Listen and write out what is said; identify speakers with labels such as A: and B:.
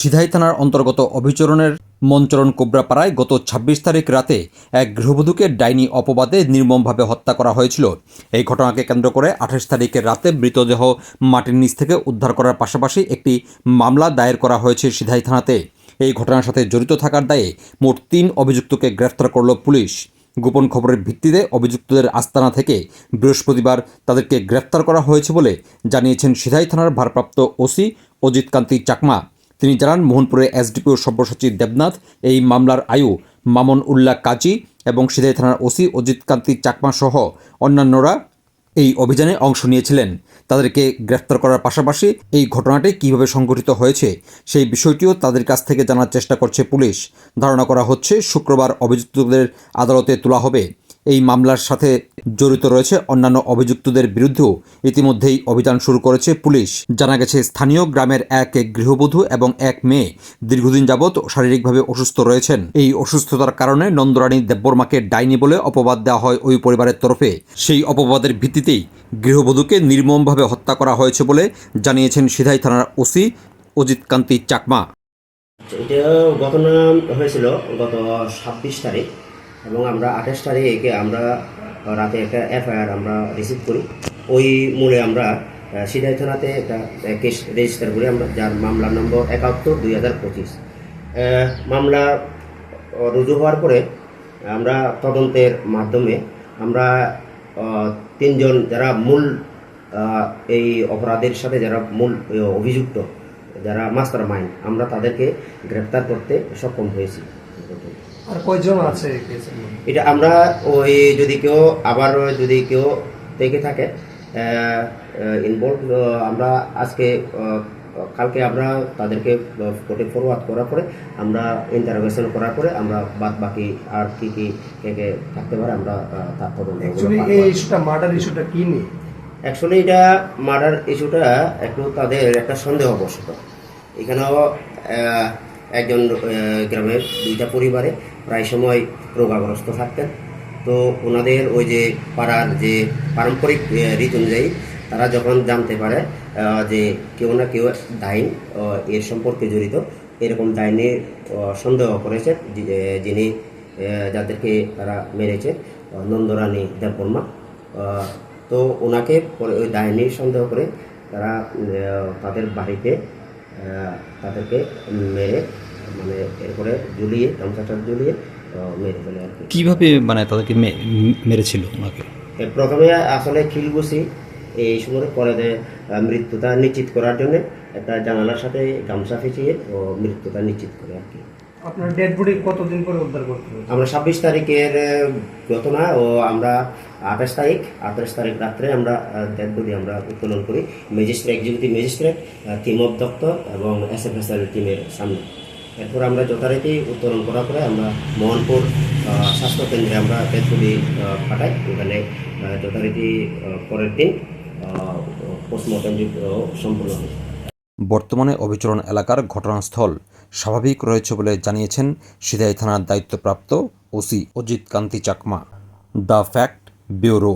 A: সিধাই থানার অন্তর্গত অভিচরণের মঞ্চরণ কোবরাপাড়ায় গত ছাব্বিশ তারিখ রাতে এক গৃহবধূকে ডাইনি অপবাদে নির্মমভাবে হত্যা করা হয়েছিল। এই ঘটনাকে কেন্দ্র করে আঠাশ তারিখের রাতে মৃতদেহ মাটির নিচ থেকে উদ্ধার করার পাশাপাশি একটি মামলা দায়ের করা হয়েছে সিধাই থানাতে। এই ঘটনার সাথে জড়িত থাকার দায়ে মোট তিন অভিযুক্তকে গ্রেফতার করল পুলিশ। গোপন খবরের ভিত্তিতে অভিযুক্তদের আস্তানা থেকে বৃহস্পতিবার তাদেরকে গ্রেফতার করা হয়েছে বলে জানিয়েছেন সিধাই থানার ভারপ্রাপ্ত ওসি অজিত কান্তি চাকমা। তিনি জানান, মোহনপুরে এসডিপিও সব্যসাচী দেবনাথ, এই মামলার আয়ু মামুন উল্লাহ কাজী এবং সিধাই থানার ওসি অজিত কান্তি চাকমা সহ অন্যান্যরা এই অভিযানে অংশ নিয়েছিলেন। তাদেরকে গ্রেফতার করার পাশাপাশি এই ঘটনাটি কীভাবে সংঘটিত হয়েছে সেই বিষয়টিও তাদের কাছ থেকে জানার চেষ্টা করছে পুলিশ। ধারণা করা হচ্ছে, শুক্রবার অভিযুক্তদের আদালতে তোলা হবে। এই মামলার সাথে জড়িত রয়েছে অন্যান্য অভিযুক্তদের বিরুদ্ধেও ইতিমধ্যেই অভিযান শুরু করেছে পুলিশ। জানা গেছে, স্থানীয় গ্রামের এক গৃহবধূ এবং এক মেয়ে দীর্ঘদিন যাবৎ শারীরিকভাবে অসুস্থ রয়েছেন। এই অসুস্থতার কারণে নন্দরানী দেববর্মাকে ডাইনি বলে অপবাদ দেওয়া হয় ওই পরিবারের তরফে। সেই অপবাদের ভিত্তিতেই গৃহবধূকে নির্মমভাবে হত্যা করা হয়েছে বলে জানিয়েছেন সিধাই থানার ওসি অজিত কান্তি চাকমা।
B: এটা ঘটনা হয়েছিল গত ছাব্বিশ তারিখ। এবং আমরা আঠাশ তারিখে আমরা রাতে একটা এফআইআর আমরা রিসিভ করি। ওই মূলে আমরা সিধাই থানাতে একটা কেস রেজিস্টার করি আমরা, যার মামলা নম্বর একাত্তর দুই হাজার পঁচিশ। মামলা রুজু হওয়ার পরে আমরা তদন্তের মাধ্যমে আমরা তিনজন যারা মূল এই অপরাধের সাথে যারা মূল অভিযুক্ত, যারা মাস্টার মাইন্ড আমরা তাদেরকে গ্রেপ্তার করতে সক্ষম হয়েছি।
C: আর কয়জন আছে?
B: এটা আমরা ওই যদি কেউ আবার যদি কেউ থেকে থাকে ইনভলভ আমরা আজকে কালকে আমরা তাদেরকে কোর্টে ফরওয়ার্ড করার পরে আমরা ইন্টারোগেশন করার পরে আমরা বাদ বাকি আর কি কি কে কে থাকতে পারে আমরা তার তদন্ত
C: এই ইস্যুটা মার্ডার ইস্যুটা কি নিয়ে
B: অ্যাকচুয়ালি এটা মার্ডার ইস্যুটা একটু তাদের একটা সন্দেহবশত এখানেও আহ, একজন গ্রামের দুইটা পরিবারে প্রায় সময় রোগাগ্রস্ত থাকতেন। তো ওনাদের ওই যে পাড়ার যে পারম্পরিক রীতি অনুযায়ী তারা যখন জানতে পারে যে কেউ না কেউ ডাইন এর সম্পর্কে জড়িত এরকম ডাইনের আহ, সন্দেহ করেছে যিনি যাদেরকে তারা মেরেছে নন্দরানী দেববর্মা। তো ওনাকে ওই ডাইনির সন্দেহ করে তারা তাদের বাড়িতে তাদেরকে মেরে মানে এরপরে ঝুলিয়ে গামছাটা ঝুলিয়ে মেরে ফেলে আর কি।
A: কীভাবে মানে তাদেরকে মেরেছিল ওনাকে?
B: প্রথমে আসলে খিলগুছি এই সময় পরে মৃত্যুতা মৃত্যুটা নিশ্চিত করার জন্য একটা জানালার সাথে গামছা ফেঁচিয়ে ও মৃত্যুতা নিশ্চিত করে আর কি।
C: আপনার ডেড বডি কতদিন পরে উদ্ধার করতে
B: আমরা ছাব্বিশ তারিখের ঘটনা ও আমরা আঠাশ তারিখ আঠাশ তারিখ রাত্রে আমরা ডেড বডি আমরা উত্তোলন করি। Magistrate executive magistrate team of দপ্তর এবং এস এফ এস এল টিমের সামনে। এরপর আমরা যথারীতি উত্তোলন করার পরে আমরা মোহনপুর আহ, স্বাস্থ্য কেন্দ্রে আমরা ডেড বডি পাঠাই। ওখানে যথারীতি পরের দিন পোস্টমর্টম সম্পূর্ণ হয়
A: বর্তমানে অভিচরণ এলাকার ঘটনাস্থল স্বাভাবিক রয়েছে বলে জানিয়েছেন সিধাই থানার দায়িত্বপ্রাপ্ত OC Ajit Kanti Chakma. The fact bureau.